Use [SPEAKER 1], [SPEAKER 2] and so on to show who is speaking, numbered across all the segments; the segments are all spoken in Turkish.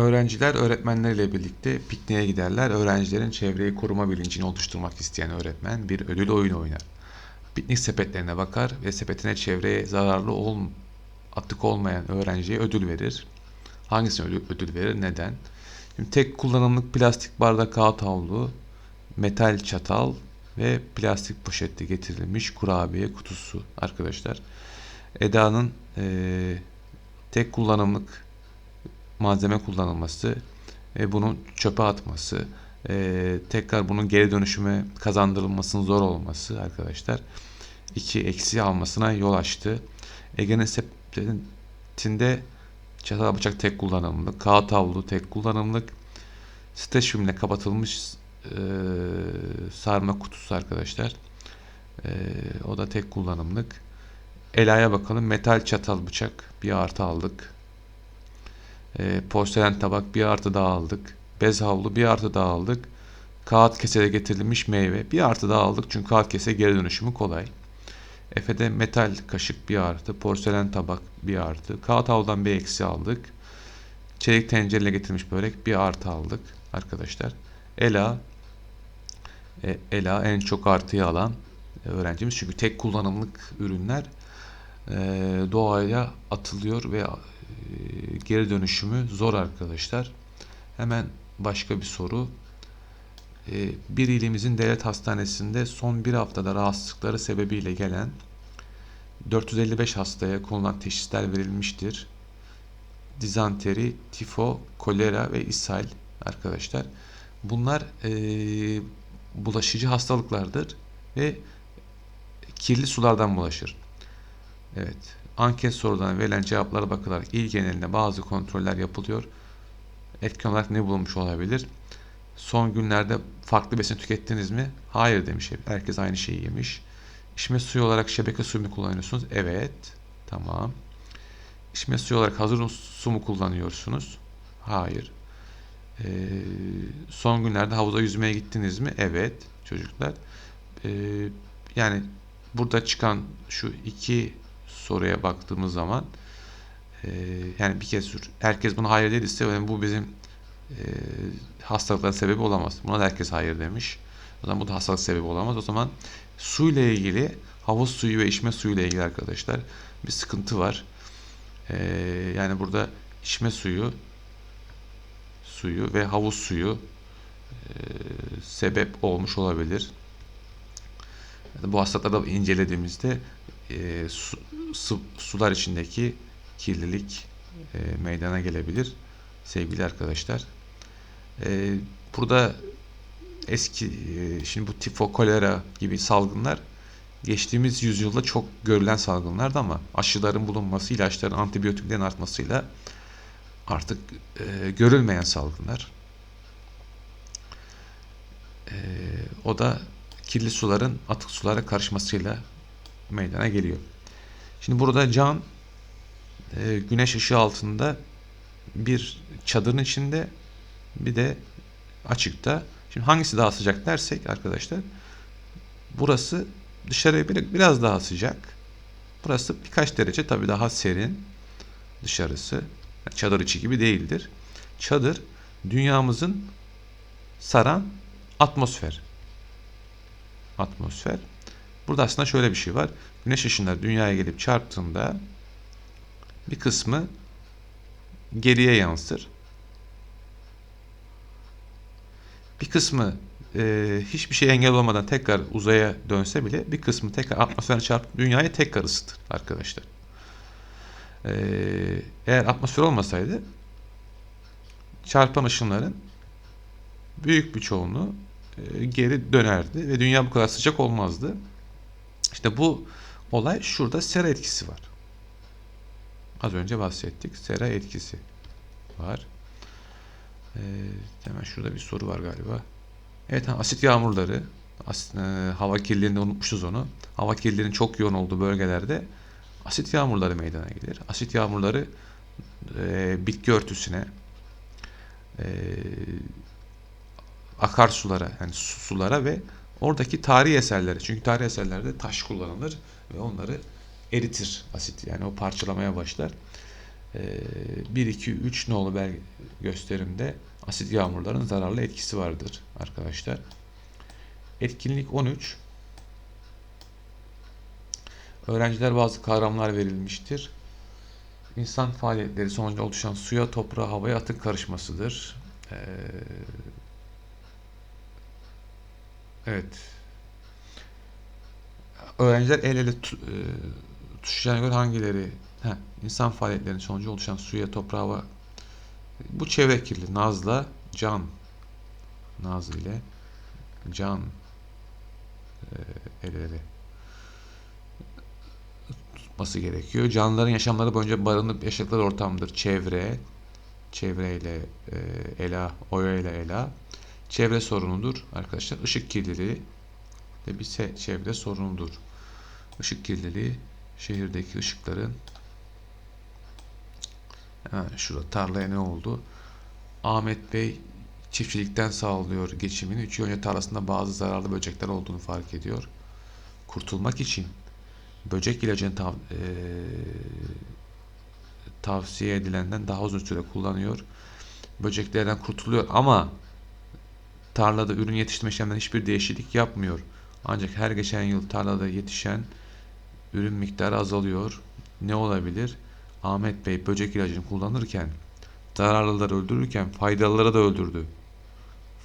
[SPEAKER 1] Öğrenciler öğretmenleriyle birlikte pikniğe giderler. Öğrencilerin çevreyi koruma bilincini oluşturmak isteyen öğretmen bir ödül oyunu oynar. Piknik sepetlerine bakar ve sepetine çevreye zararlı ol, atık olmayan öğrenciye ödül verir. Hangisine ödül, ödül verir? Neden? Şimdi tek kullanımlık plastik bardak kağıt havlu, metal çatal ve plastik poşette getirilmiş kurabiye kutusu arkadaşlar. Eda'nın eee, tek kullanımlık malzeme kullanılması ve bunun çöpe atması, eee, tekrar bunun geri dönüşüme kazandırılmasının zor olması arkadaşlar iki eksi almasına yol açtı. Ege'nin sepetinde çatal bıçak tek kullanımlık, kağıt havlu tek kullanımlık, streç filmle kapatılmış eee, sarma kutusu arkadaşlar. Eee, o da tek kullanımlık. Ela'ya bakalım. Metal çatal bıçak bir artı aldık. Eee, porselen tabak bir artı daha aldık. Bez havlu bir artı daha aldık. Kağıt kesede getirilmiş meyve bir artı daha aldık. Çünkü kağıt kese geri dönüşümü kolay. Efe'de metal kaşık bir artı. Porselen tabak bir artı. Kağıt havludan bir eksi aldık. Çelik tencereyle getirilmiş börek bir artı aldık arkadaşlar. Ela e, Ela en çok artıyı alan öğrencimiz. Çünkü tek kullanımlık ürünler e, doğaya atılıyor ve e, geri dönüşümü zor arkadaşlar. Hemen başka bir soru. E, bir ilimizin devlet hastanesinde son bir haftada rahatsızlıkları sebebiyle gelen 455 hastaya konulan teşhisler verilmiştir. Dizanteri, tifo, kolera ve ishal arkadaşlar. Bunlar e, bulaşıcı hastalıklardır ve kirli sulardan bulaşır. Evet. Anket sorularına verilen cevaplara bakılarak il genelinde bazı kontroller yapılıyor. Etken olarak ne bulunmuş olabilir? Son günlerde farklı besin tükettiniz mi? Hayır demiş. Herkes aynı şeyi yemiş. İçme suyu olarak şebeke suyu mu kullanıyorsunuz? Evet. Tamam. İçme suyu olarak hazır su mu kullanıyorsunuz? Hayır. Ee, son günlerde havuza yüzmeye gittiniz mi? Evet çocuklar. Ee, yani burada çıkan şu iki soruya baktığımız zaman e, yani bir kez herkes buna hayır dediyse yani bu bizim e, hastalıkların sebebi olamaz. Buna da herkes hayır demiş. O zaman bu da hastalık sebebi olamaz. O zaman suyla ilgili havuz suyu ve içme suyu ile ilgili arkadaşlar bir sıkıntı var. E, yani burada içme suyu suyu ve havuz suyu e, sebep olmuş olabilir. Bu hastalıkları da incelediğimizde e, su, su- sular içindeki kirlilik e, meydana gelebilir sevgili arkadaşlar. E, burada eski e, şimdi bu tifo, kolera gibi salgınlar geçtiğimiz yüzyılda çok görülen salgınlardı ama aşıların bulunması, ilaçların, antibiyotiklerin artmasıyla artık e, görülmeyen salgınlar. E, o da kirli suların atık sulara karışmasıyla meydana geliyor. Şimdi burada Can e, güneş ışığı altında bir çadırın içinde bir de açıkta. Şimdi hangisi daha sıcak dersek arkadaşlar burası dışarıya bir- biraz daha sıcak. Burası birkaç derece tabii daha serin dışarısı. Çadır içi gibi değildir. Çadır dünyamızın saran atmosfer. Atmosfer. Burada aslında şöyle bir şey var. Güneş ışınları dünyaya gelip çarptığında bir kısmı geriye yansır. Bir kısmı e, hiçbir şey engel olmadan tekrar uzaya dönse bile bir kısmı tekrar atmosfere çarpıp dünyayı tekrar ısıtır arkadaşlar. E, eğer atmosfer olmasaydı çarpan ışınların büyük bir çoğunluğu e, geri dönerdi ve dünya bu kadar sıcak olmazdı. İşte bu olay şurada sera etkisi var. Az önce bahsettik. Sera etkisi var. Ee, hemen şurada bir soru var galiba. Evet asit yağmurları. As, e, hava kirliliğinde unutmuşuz onu. Hava kirliliğinin çok yoğun olduğu bölgelerde asit yağmurları meydana gelir. Asit yağmurları e, bitki örtüsüne e, akarsulara yani su- sulara ve oradaki tarihi eserlere çünkü tarihi eserlerde taş kullanılır ve onları eritir asit yani o parçalamaya başlar. Ee, 1 2 3 nolu belge gösterimde asit yağmurların zararlı etkisi vardır arkadaşlar. Etkinlik 13. Öğrenciler bazı kavramlar verilmiştir. İnsan faaliyetleri sonucunda oluşan suya, toprağa, havaya atık karışmasıdır. Ee, evet. Öğrenciler el ele e, tutuşacağına göre hangileri? Heh, insan faaliyetlerinin sonucu oluşan suya, toprağa, hava. Bu çevre kirliliği. Nazla can. Naz ile can e, el ele tutması gerekiyor. Canlıların yaşamları boyunca barınıp yaşadıkları ortamdır. Çevre, çevreyle e, ela, oya ile ela. Çevre sorunudur arkadaşlar. Işık kirliliği de bir çevre sorunudur. Işık kirliliği şehirdeki ışıkların ha, şurada tarlaya ne oldu? Ahmet Bey çiftçilikten sağlıyor geçimini. Üç yıl önce tarlasında bazı zararlı böcekler olduğunu fark ediyor. Kurtulmak için böcek ilacını tav- eee, tavsiye edilenden daha uzun süre kullanıyor. Böceklerden kurtuluyor ama tarlada ürün yetiştirme işlemlerinde hiçbir değişiklik yapmıyor. Ancak her geçen yıl tarlada yetişen ürün miktarı azalıyor. Ne olabilir? Ahmet Bey böcek ilacını kullanırken zararlıları öldürürken faydalıları da öldürdü.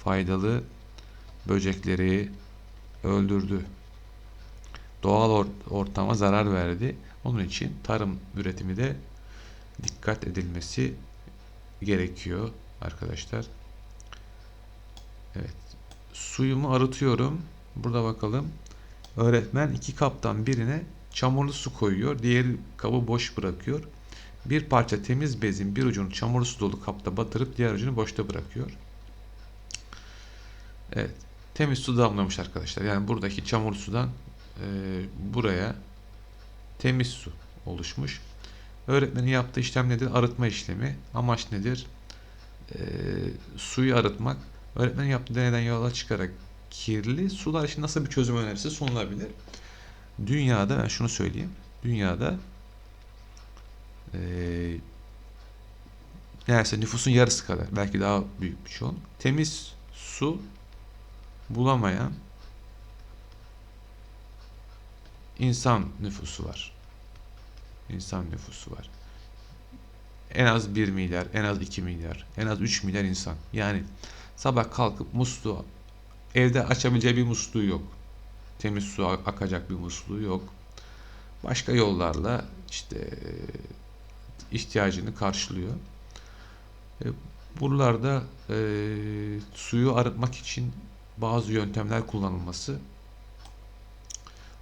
[SPEAKER 1] Faydalı böcekleri öldürdü. Doğal or- ortama zarar verdi. Onun için tarım üretimi de dikkat edilmesi gerekiyor arkadaşlar. Evet. Suyumu arıtıyorum. Burada bakalım. Öğretmen iki kaptan birine çamurlu su koyuyor. Diğeri kabı boş bırakıyor. Bir parça temiz bezin bir ucunu çamurlu su dolu kapta batırıp diğer ucunu boşta bırakıyor. Evet. Temiz su damlamış arkadaşlar. Yani buradaki çamurlu sudan e, buraya temiz su oluşmuş. Öğretmenin yaptığı işlem nedir? Arıtma işlemi. Amaç nedir? E, suyu arıtmak. Öğretmenin yaptığı deneyden yola çıkarak kirli sular için nasıl bir çözüm önerisi sunulabilir? Dünyada ben şunu söyleyeyim. Dünyada e, neredeyse nüfusun yarısı kadar belki daha büyük bir çoğun temiz su bulamayan insan nüfusu var. İnsan nüfusu var. En az 1 milyar, en az 2 milyar, en az 3 milyar insan. Yani sabah kalkıp musluğu evde açabileceği bir musluğu yok. Temiz su akacak bir musluğu yok. Başka yollarla işte e, ihtiyacını karşılıyor. E, Buralarda e, suyu arıtmak için bazı yöntemler kullanılması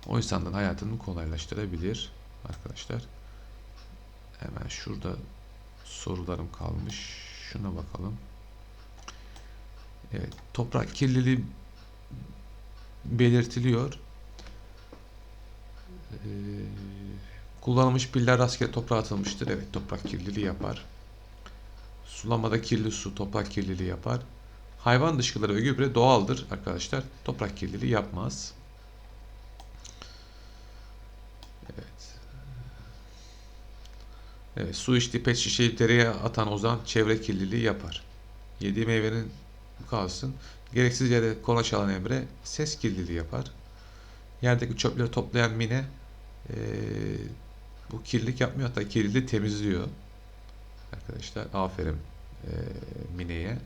[SPEAKER 1] o insanların hayatını kolaylaştırabilir arkadaşlar. Hemen şurada sorularım kalmış. Şuna bakalım. Evet, toprak kirliliği belirtiliyor. Ee, kullanılmış piller rastgele toprağa atılmıştır. Evet, toprak kirliliği yapar. Sulamada kirli su toprak kirliliği yapar. Hayvan dışkıları ve gübre doğaldır arkadaşlar. Toprak kirliliği yapmaz. Evet. Evet, su içtiği pet şişeyi dereye atan ozan çevre kirliliği yapar. Yediği meyvenin kalsın. Gereksiz yere kola çalan Emre ses kirliliği yapar. Yerdeki çöpleri toplayan Mine eee, bu kirlilik yapmıyor hatta kirliliği temizliyor. Arkadaşlar aferin eee, Mine'ye.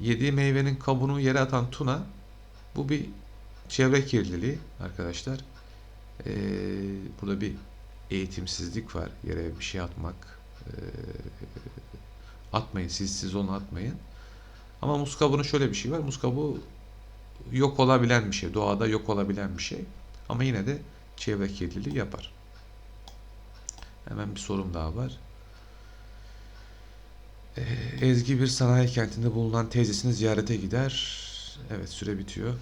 [SPEAKER 1] Yediği meyvenin kabuğunu yere atan Tuna bu bir çevre kirliliği arkadaşlar. Eee, burada bir eğitimsizlik var. Yere bir şey atmak. Eee, atmayın siz siz onu atmayın. Ama muz kabuğunun şöyle bir şey var. Muz kabuğu yok olabilen bir şey. Doğada yok olabilen bir şey. Ama yine de çevre kirliliği yapar. Hemen bir sorum daha var. Ee, Ezgi bir sanayi kentinde bulunan teyzesini ziyarete gider. Evet süre bitiyor.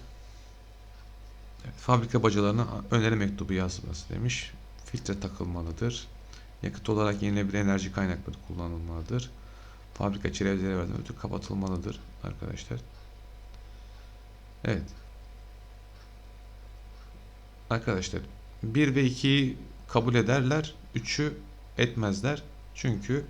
[SPEAKER 1] Fabrika bacalarına öneri mektubu yazması demiş. Filtre takılmalıdır. Yakıt olarak yenilenebilir enerji kaynakları kullanılmalıdır. Fabrika içi rezervlerden ötürü kapatılmalıdır arkadaşlar. Evet. Arkadaşlar 1 ve 2'yi kabul ederler. 3'ü etmezler. Çünkü